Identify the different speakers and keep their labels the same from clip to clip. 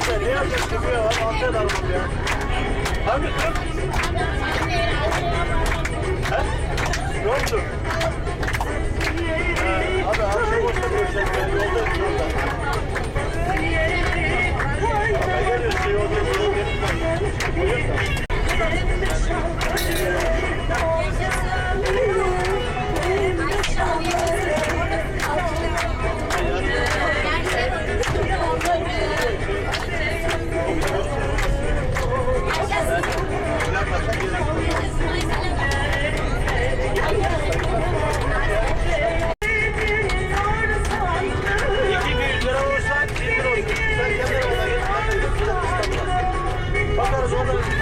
Speaker 1: Cemre ne yapacak çıkıyor lan? Antep armut ya. Hangi kız? He? Ne oldu? Abi akşam boşta görüşecek. Yolda yolda.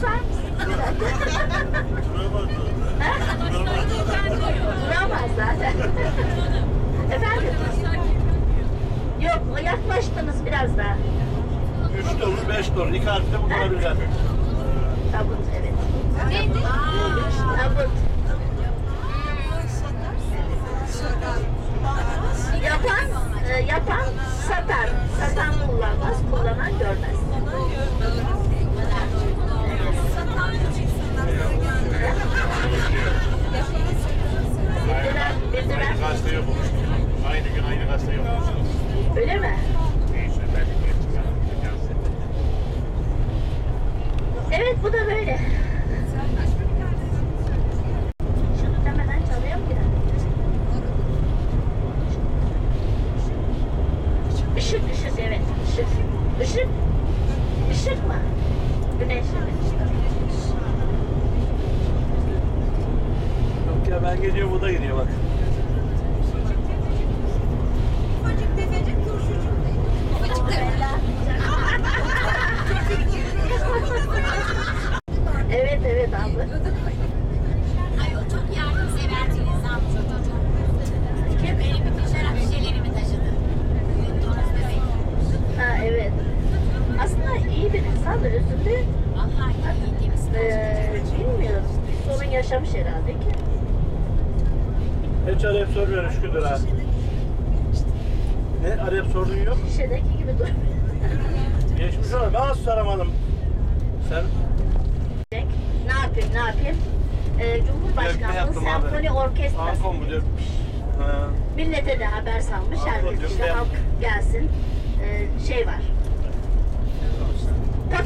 Speaker 1: üç dolar.
Speaker 2: Duramaz zaten. Efendim? Yok, yaklaştınız biraz daha.
Speaker 1: Üç dolar, beş dolar. İki harfte bulunabilirler.
Speaker 2: Tabut, evet. Tabut.
Speaker 1: Aynı gazete yok olmuştu. Aynı gün aynı gazete yok olmuştu.
Speaker 2: Öyle mi?
Speaker 1: Neyse ben de geçeceğim.
Speaker 2: Evet bu da böyle. Şunu demeden çalıyor mu biraz? Işık ışık evet ışık. Işık. Işık mı? Güneş mi?
Speaker 1: Yok ya ben gidiyorum o da gidiyor bak.
Speaker 3: Ufacık tefecik turşucuk. Ufacık tefecik.
Speaker 2: Evet evet abla.
Speaker 3: Ay o çok yardımsever bir insan bu çocuk. Benim bütün şarap şişelerimi taşıdı. Toros bebek.
Speaker 2: Ha evet. Aslında iyi bir
Speaker 3: temiz.
Speaker 2: eee bilmiyorum. Sorun yaşamış herhalde ki.
Speaker 1: Hiç arayıp sormuyor şükürler ha. Ne arayıp sorduğun yok?
Speaker 2: Şişedeki gibi dur.
Speaker 1: Geçmiş olsun. Ben nasıl soramadım? Sen
Speaker 2: Ne yapayım ne yapayım? Eee
Speaker 1: Dökme
Speaker 2: Cumhurbaşkanlığı
Speaker 1: yaptım abi.
Speaker 2: Senfoni Orkestrası.
Speaker 1: Ankon mu? Ha.
Speaker 2: Millete de haber salmış.
Speaker 1: Ankon
Speaker 2: Herkes
Speaker 1: diyorum,
Speaker 2: işte
Speaker 1: ben-
Speaker 2: halk gelsin. Eee, şey var.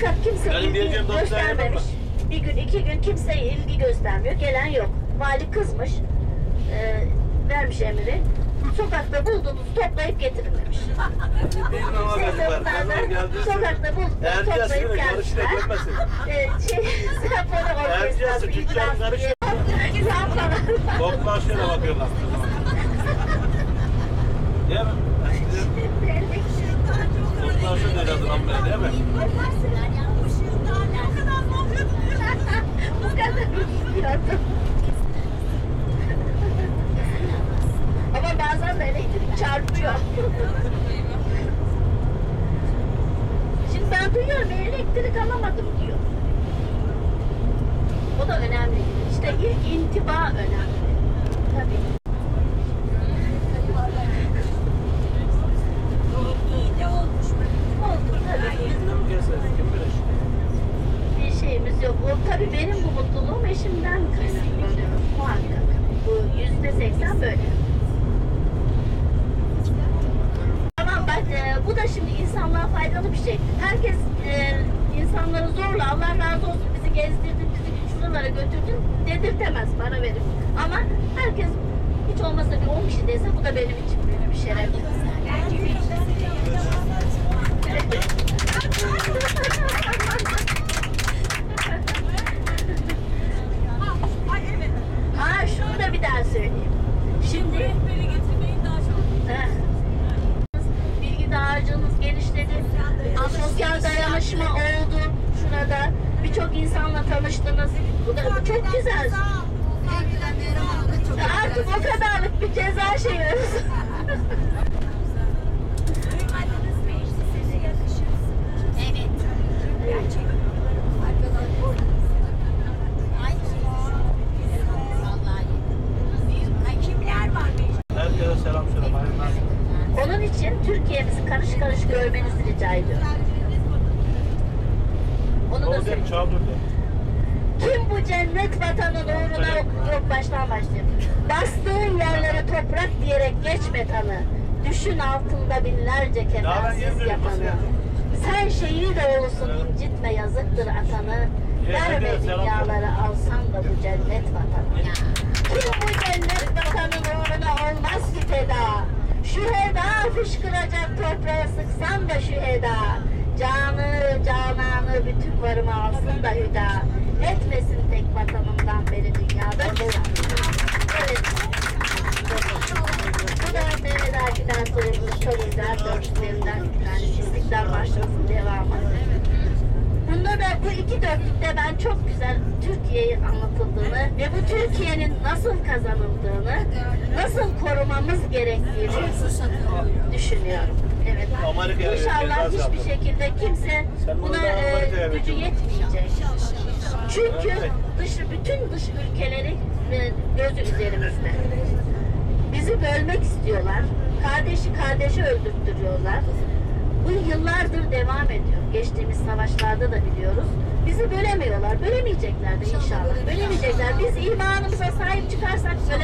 Speaker 2: Fakat kimse
Speaker 1: Benim
Speaker 2: ilgi
Speaker 1: diyeceğim dostlar
Speaker 2: göstermemiş.
Speaker 1: yapamaz.
Speaker 2: Bir gün iki gün kimse ilgi göstermiyor. Gelen yok. Vali kızmış. Eee, vermiş emri. Sokakta bulduğunuzu toplayıp getirin demiş.
Speaker 1: Bizim ama gözü var.
Speaker 2: bunlar da
Speaker 1: Kazan geldi.
Speaker 2: Sokakta bulduğunuzu toplayıp
Speaker 1: yine karışına
Speaker 2: gelmişler.
Speaker 1: görmesin.
Speaker 2: Eee, şey, senfoni orkestrası.
Speaker 1: Karışına
Speaker 2: Lambalar.
Speaker 1: Toplar şöyle bakıyorlar. Değil mi? Şöyle dedi lan böyle değil mi?
Speaker 2: İstiyordum. Ama bazen de çarpıyor. Şimdi ben duyuyorum elektrik alamadım diyor. O da önemli. İşte ilk intiba önemli. Tabii. Oldu tabii.
Speaker 1: Kim keser? Kim bilir?
Speaker 2: bir şeyimiz yok. O tabii benim bu mutluluğum eşimden kaynaklı. Muhakkak. Bu yüzde seksen böyle. Tamam bak e, bu da şimdi insanlığa faydalı bir şey. Herkes e, insanları zorla Allah razı olsun bizi gezdirdin, bizi şuralara götürdün dedirtemez para verip. Ama herkes hiç olmasa bir 10 kişi dese bu da benim için büyük bir şeref. Tanıştınız. Bu da bu çok güzel. Artık o kadarlık bir ceza
Speaker 1: söyle. Hayırlar.
Speaker 2: Onun için Türkiye'mizi karış karış görmenizi rica ediyorum. Onu da söyleyeyim. Kim bu cennet vatanın uğruna yok, baştan başlayayım. Bastığın yerlere toprak diyerek geçme tanı. Düşün altında binlerce kefensiz yatanı. Sen şehit olsun incitme yazıktır atanı. Verme dünyaları alsan da bu cennet vatanı. Kim bu cennet vatanın uğruna olmaz ki feda. Şu heda fışkıracak toprağa sıksan da şu heda. Canı cananı bütün varımı alsın da hüda. Etmesin tek vatanından beri dünyada. Evet. Bu da Mehmet Akif'ten sorumlu Çorum'dan, dörtlüklerinden bir tanesi. İstiklal Marşı'nın devamı. Bunda da bu iki dörtlükte ben çok güzel Türkiye'yi anlatıldığını ve bu Türkiye'nin nasıl kazanıldığını, nasıl korumamız gerektiğini düşünüyorum. Evet. İnşallah hiçbir şekilde kimse buna e, gücü yetmeyecek. Çünkü dış, bütün dış ülkeleri e, gözü üzerimizde. Bizi bölmek istiyorlar. Kardeşi kardeşi öldürttürüyorlar. Bu yıllardır devam ediyor. Geçtiğimiz savaşlarda da biliyoruz. Bizi bölemiyorlar. Bölemeyecekler de inşallah. Bölemeyecekler. Biz imanımıza sahip çıkarsak bölemezler. Evet.